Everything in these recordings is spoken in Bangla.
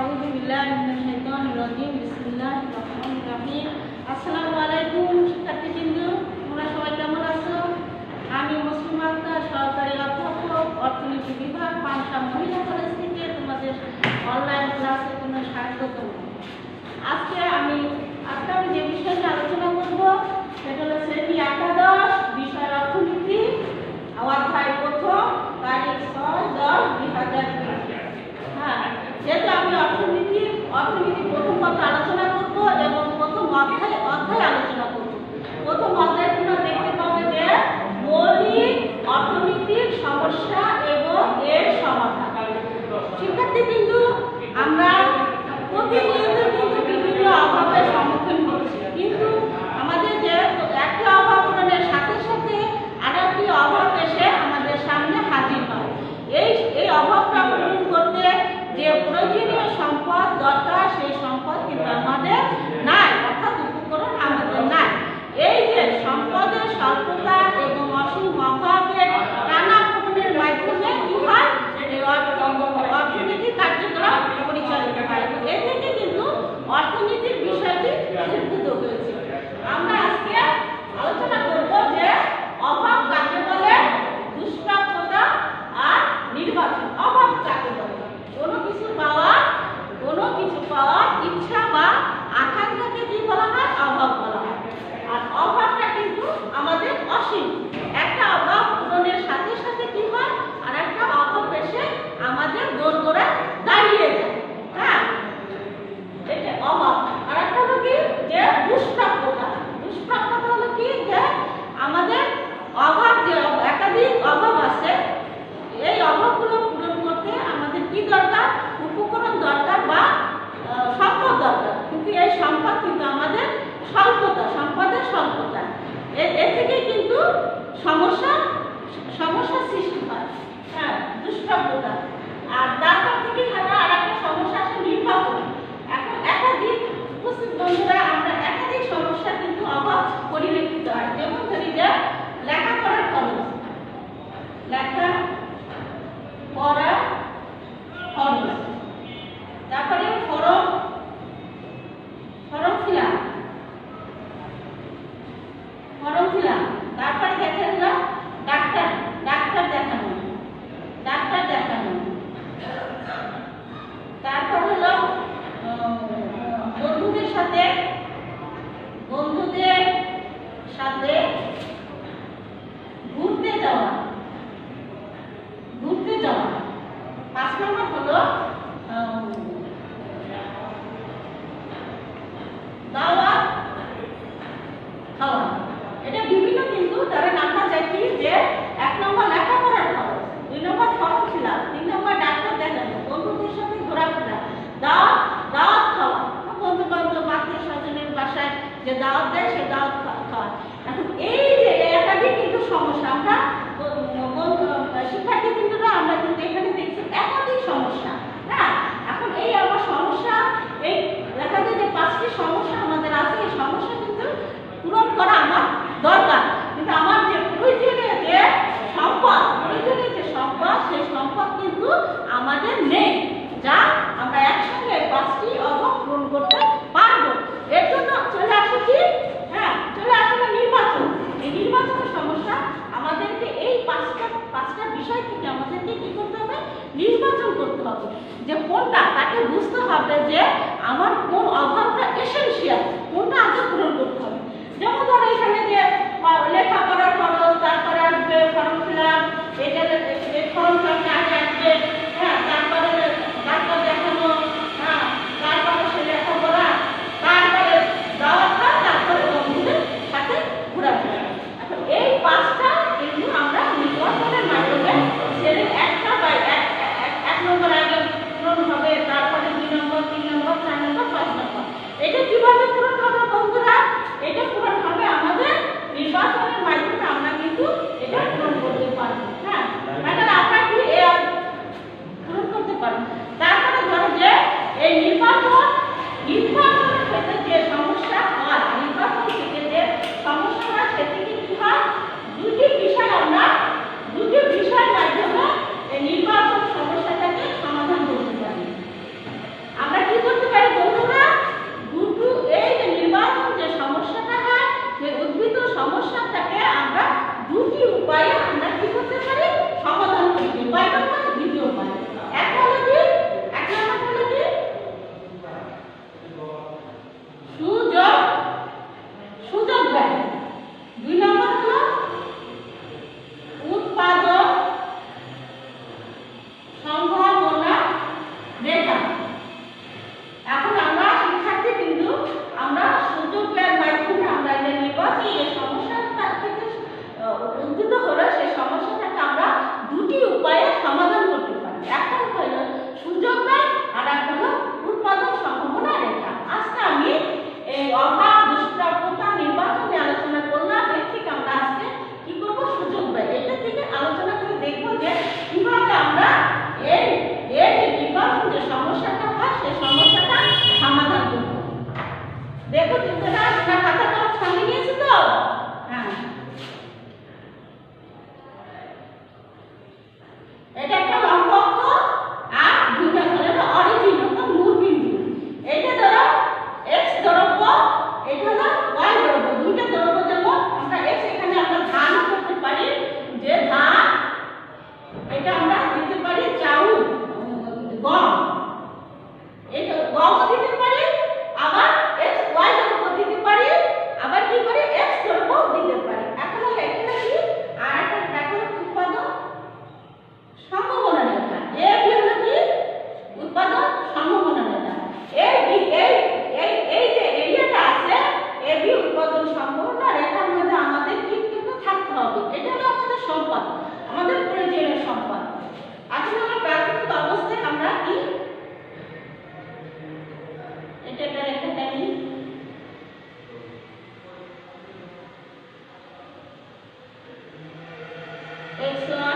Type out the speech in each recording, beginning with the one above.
আউযু বিল্লাহি মিনাশ শাইতানির রাজিম, বিসমিল্লাহির রহমানির রহিম। আসসালামু আলাইকুম শিক্ষার্থীবৃন্দ তোমরা সবাই কেমন আছো? আমি মসলিম আক্তার সহকারী অধ্যাপক, অর্থনীতি বিভাগ পাঁচটা মহিলা কলেজ থেকে তোমাদের অনলাইন ক্লাসে তোমার স্বাগত আজকে সমস্যা সৃষ্টি হয়। হ্যাঁ দুষ্প্রাপ্যতা। আর তারপর থেকে থাকা আর একটা সমস্যা নির্বাচন এখন একাধিক উপস্থিত বন্ধুরা আমরা একাধিক সমস্যা কিন্তু অভাব পরিলক্ষিত হয়। যেমন ধরি যে লেখাপড়ার খরচ। লেখা সম্পদ কিন্তু আমাদের নেই, যা আমরা একসঙ্গে পাঁচটি অভাব পূরণ করতে পারব। এর জন্য চলে আসে কি? হ্যাঁ চলে আসলে নির্বাচন। এই নির্বাচনের সমস্যা আমাদেরকে এই পাঁচটা পাঁচটা বিষয় থেকে আমাদেরকে কি করতে হবে? নির্বাচন করতে হবে। যে কোনটা? তাকে বুঝতে হবে যে আমার কোন অভাবটা এসেন্সিয়াল কোনটা আগে পূরণ করতে হবে। যেমন ধরো এখানে যে লেখাপড়া এটা It's not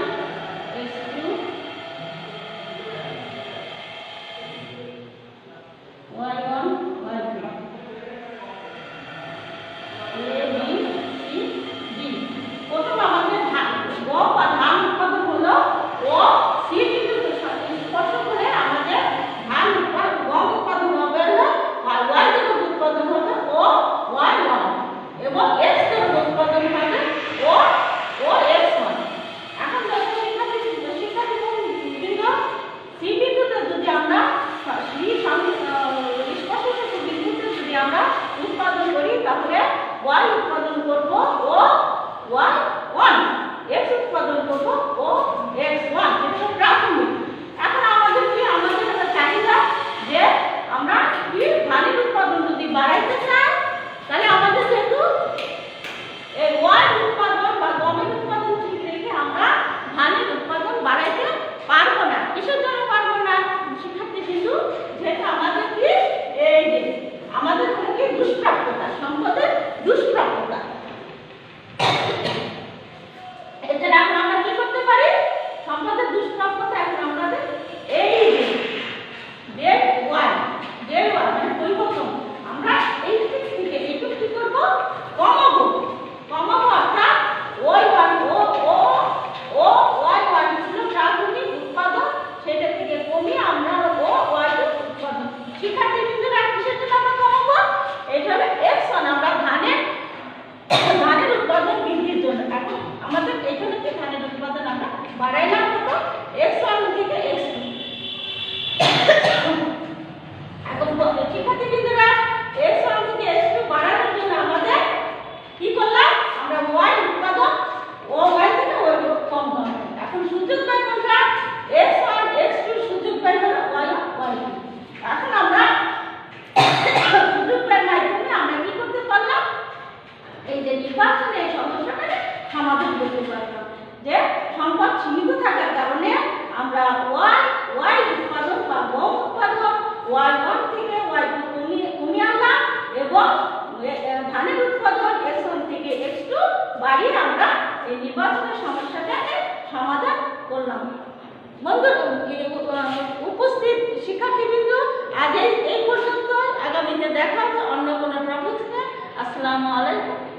ধানের উৎপাদন এখন থেকে একটু বাড়িয়ে আমরা এই নির্বাচনের সমস্যাটাকে সমাধান করলাম। বন্ধু উপস্থিত শিক্ষার্থীবৃন্দ, আজ এই পর্যন্ত। আগামীতে দেখা হবে অন্য কোনো প্রবলেম আসসালামু আলাইকুম।